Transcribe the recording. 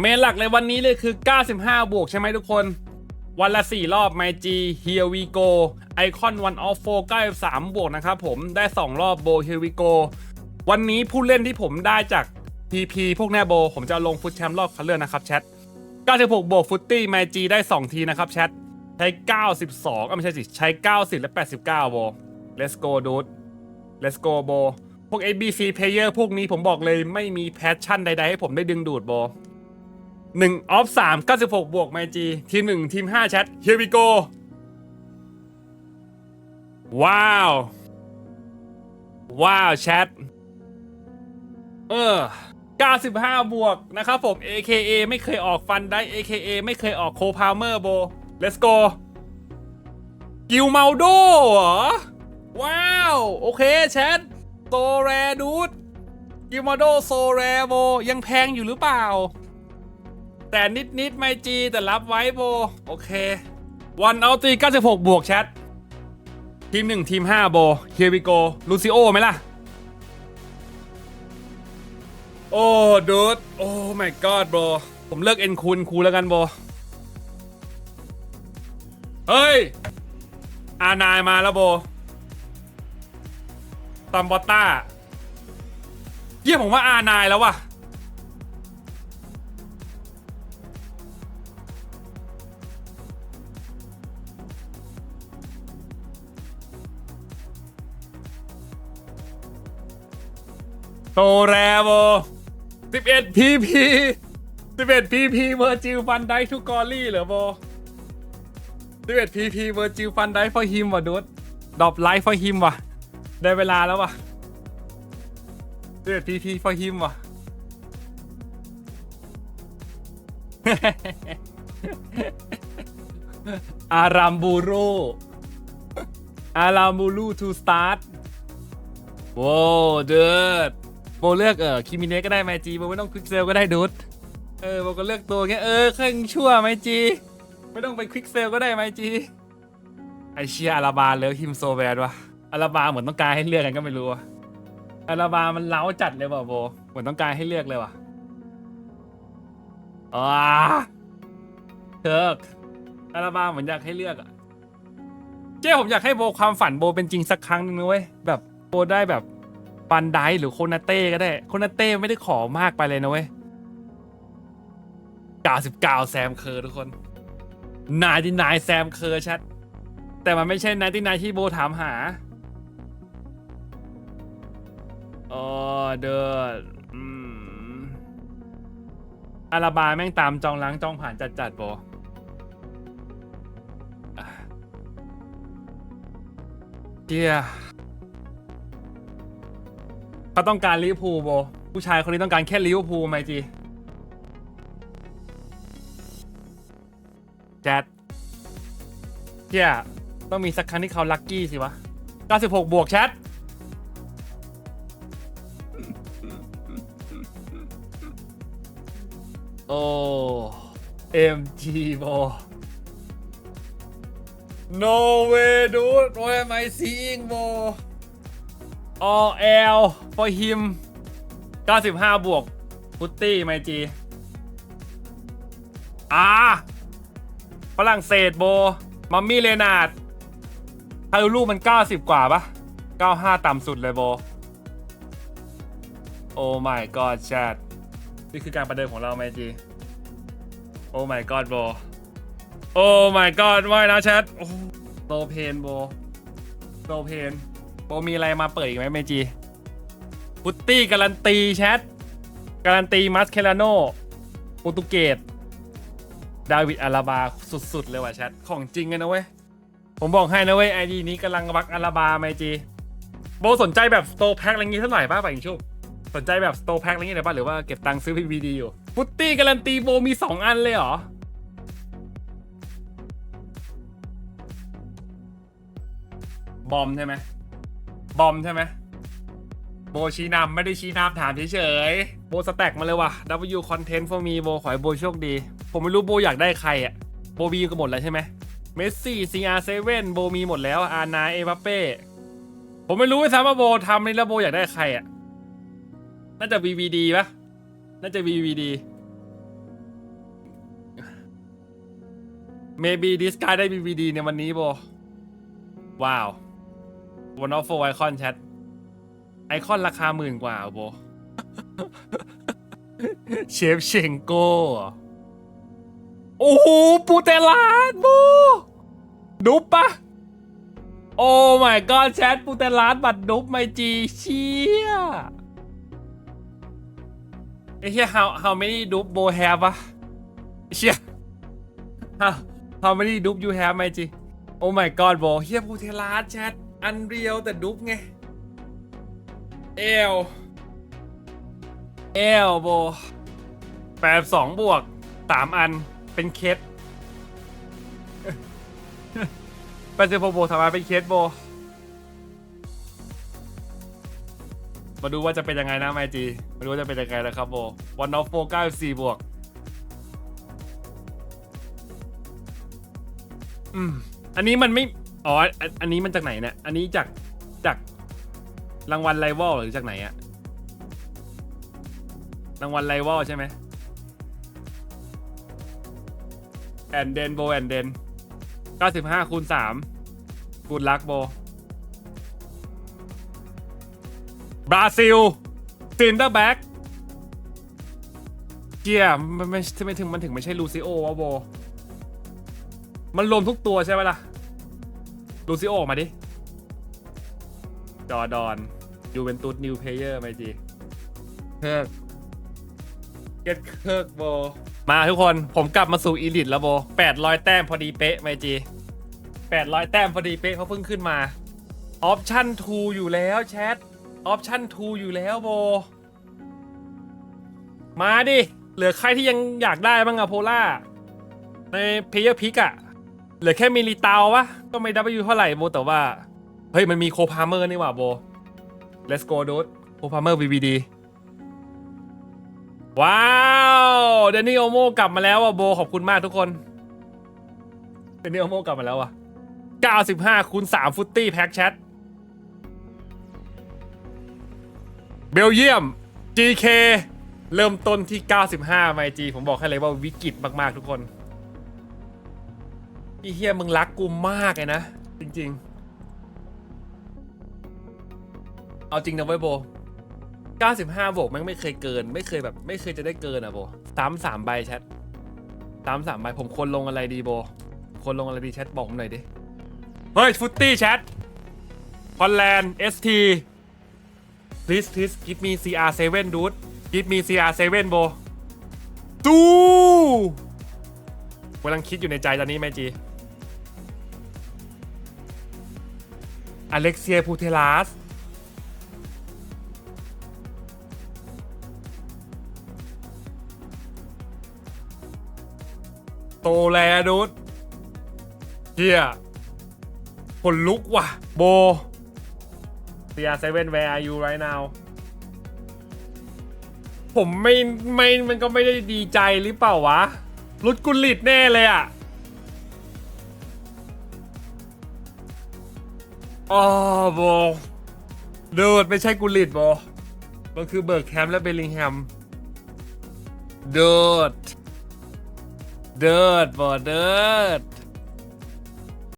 เมนหลักเลยวันนี้เลยคือ 95 บวกใช่ไหมทุกคน วันละ 4 รอบ m ม G Here we go ไอคอน one of 4 93 บวกนะครับผมได้ 2 รอบโบ Here we go วันนี้ผู้เล่นที่ผมได้จาก PP พวกแนโบ ผมจะลงฟุตแชมป์รอบคัดเลือกนะครับแชท 96 บวกฟุตตี้ m ม G ได้ 2 ทีนะครับแชท ใช้ 92อะไม่ใช่สิ ใช้ 90 และ 89โบ let's go dude let's go โบพวก ABC player พวกนี้ผมบอกเลยไม่มีแพชชั่นใดๆให้ผมได้ดึงดูดโบ หนึ่งออฟสามเก้าสิบหกบวกไมจีทีมหนึ่งทีมห้าแชท here we go ว้าว ว้าวแชท เออ95 บวกนะครับผม AKA ไม่เคยออกฟันได้ AKA ไม่เคยออกโคพาวเมอร์โบ let's go กิลเมาโดเหรอ ว้าว โอเคแชทโซแรดูดกิลเมาโดโซแรโบยังแพงอยู่หรือเปล่า แต่นิดนิดๆไม่จีแต่รับไว้โบ โอเค วันเอาตี96 บวกแชท ทีม1ทีม5โบเฮียวิโกลูซิโอไหมล่ะ โอ้ดูดโอ้ my god โบผมเลิกเอ็นคูณคูแล้วกันโบ เฮ้ย อานายมาแล้วโบตอมบอตต้าเยี่ยผมว่าอานายแล้วว่ะ โตแรโบ11 PP 11 PP เวอร์จิลฟันได้ทุกกอรี่เหรอโบ11 PP เวอร์จิลฟันได้ for him ว่ะดุดดอปไลฟ์ for him ว่ะ ได้เวลาแล้วว่ะ11 PP for him ว่ะ อารามบูโรอารามบูรู to start โว้เดือด โบเลือกเออคิมิเนะก็ได้ไมจีโบไม่ต้องควิกเซลก็ได้ดุดเออโบก็เลือกตัวแค่เออเครื่องชั่วไมจีไม่ต้องไปควิกเซลก็ได้ไมจีไอเชียอาราบาเลือกฮิมโซแบดวะอาราบาเหมือนต้องการให้เลือกกันก็ไม่รู้อะอาราบามันเล้าจัดเลยว่ะโบเหมือนต้องการให้เลือกเลยว่ะอ้าเทิร์กอาราบาเหมือนอยากให้เลือกอะเจ้ผมอยากให้โบความฝันโบเป็นจริงสักครั้งหนึงนะเว้ยแบบโบได้แบบ ปันไดหรือโคนาเต้ก็ได้ โคนาเต้ไม่ได้ขอมากไปเลยนะเว้ย99แซมเคอร์ทุกคนนายที่นายแซมเคอร์ชัด แต่มันไม่ใช่นายที่นายที่โบถามหาอ๋อเดออืมอาราบาแม่งตามจองล้างจองผ่านจัดจัดๆโบอเจีย เขาต้องการลิเวอร์พูลโบผู้ชายคนนี้ต้องการแค่ลิเวอร์พูลไหมจีแจดเที่ต้องมีสักครั้งที่เขาลัคกี้สิวะ 96 บวกแชทโอ้ MG โบ No way dude What am I seeing โบ all L for him 95 บวกพุตตี้ไมจีอ่าฝรั่งเศสโบ มัมมี่เลนาร์ดไฮลูมัน 90 กว่าปะ95 ต่ำสุดเลยโบ โอ้ my god แชทนี่คือการประเดิมของเราไมจีโอ้ my god โบ โอ้ my god ว่ายนะแชทโอ้โตเพนโบโตเพน โบมีอะไรมาเปิดอีกไหมเมจีพุตตี้การันตีแชทการันตีมัสเคลาโนโปรตุเกสดาวิดอาราบาสุดๆเลยว่ะแชทของจริงเลยนะเว้ย ผมบอกให้นะเว้ยไอดีนี้กำลังบักอาราบาเมจีโบสนใจแบบสโตแพ็คอะไรงี้เท่าไหร่ป่ะป่ะอิงชุบสนใจแบบสโตแพ็คอะไรงี้เลยป่ะหรือว่าเก็บตังค์ซื้อพีวีดีอยู่พุตตี้การันตีโบมี 2 อันเลยเหรอบอมใช่ไหม บอมใช่ไหมโบชี้นำไม่ได้ชี้นำถามเฉยๆโบสแต็กมาเลยว่ะ W content for me โบขอให้โบโชคดี ผมไม่รู้โบอยากได้ใครอะโบมีกันหมดแล้วใช่ไหมเมสซี่ CR7 โบมีหมดแล้ว อานาเอบัปเป้ ผมไม่รู้ไม่ซ้ำว่าโบทำนี่แล้วโบอยากได้ใครอะ น่าจะ VVD ปะน่าจะ VVD maybe this guy ได้ BVD ในวันนี้โบ ว้าว one of four icon chat ไอคอนราคาหมื่นกว่าโบเชฟเชงโก้โอ้โหปูเตลาดโบดุบปะโอ้ my god แชทปูเตลาดบัตรดุบไม่จีเชี่ยไอ้เหี้ย how how many ดุบโบ have ปะเชี่ย how how many ดุบ you have ไม่จีโอ้ my god โบเฮียปูเทลาสแชท อันเรียวแต่ดุ๊บไงเอลเอลโบแปดสองบวกสามอันเป็นเคสแปดสิบหกบวกสามอันเป็นเคสโบ มาดูว่าจะเป็นยังไงนะไมจีมาดูว่าจะเป็นยังไงนะครับโบวันนอฟโฟเก้าสี่บวก อืม อันนี้มันไม่ อ๋ออันอันนี้มันจากไหนเนี่ย อันนี้จากจากรางวัลไลวอลหรือจากไหนอะรางวัลไลวอลใช่ไหมแอนเดนโบแอนเดน95คูณ3กูดลักโบบราซิลซินเตอร์แบ็กเกียมันไม่ทำไมถึงมันถึงไม่ใช่ลูซิโอวะโบ มันรวมทุกตัวใช่ไหมล่ะ ลูซิโอออกมาดิ จอดอนยูเวนตุสนิวเพลเยอร์ไปจีเคิร์กเก็ตเคิร์กโบ มาทุกคนผมกลับมาสู่อีลิทแล้วโบ800แต้มพอดีเป๊ะไปจี800แต้มพอดีเป๊ะเขาเพิ่งขึ้นมาออปชั่น2อยู่แล้วแชทออปชั่น2อยู่แล้วโบ มาดิ เหลือใครที่ยังอยากได้บ้างอะโพล่า ในเพย์เยอร์พิกอะ เหลือแค่มิลิตาววะก็ไม่ดับยูเท่าไหร่โบแต่ว่า เฮ้ย มันมีโคพาเมอร์นี่หว่าโบ let's go dude โคพาเมอร์ VVD ว้าวเดนนี่โอโมกลับมาแล้วอะโบขอบคุณมากทุกคนเดนนี่โอโมกลับมาแล้วอะ95คูณ3ฟุตตี้แพ็กแชทเบลเยียม GK เริ่มต้นที่ 95 ไมจีผมบอกให้เลยว่าวิกฤตมาก ๆ ทุกคน พี่เฮียมึงรักกูมากเลยนะ จริง ๆ เอาจริงนะเว้ยโบ 95โบกแม่งไม่เคยเกิน ไม่เคยแบบ ไม่เคยจะได้เกินอะโบสามสามใบแชทสามสามใบผมควรลงอะไรดีโบควรลงอะไรดีแชทบอกผมหน่อยดิ เฮ้ย ฟุตตี้แชทฮอลแลนด์ ST please please give me CR7 dude give me CR7 โบตู้กำลังคิดอยู่ในใจตอนนี้แม่จี อเล็กเซียพูเทลัสโตแลดูดเฮียผลลุกว่ะ โบ CR7 where are you right now ผมไม่ไม่มันก็ไม่ได้ดีใจหรือเปล่าวะรุดกุลิตแน่เลยอะ อ๋อโบเดิดไม่ใช่กุลิตโบมันคือเบิร์กแคมป์และเบลลิงแฮมเดิดเดิร์ดบอเดิด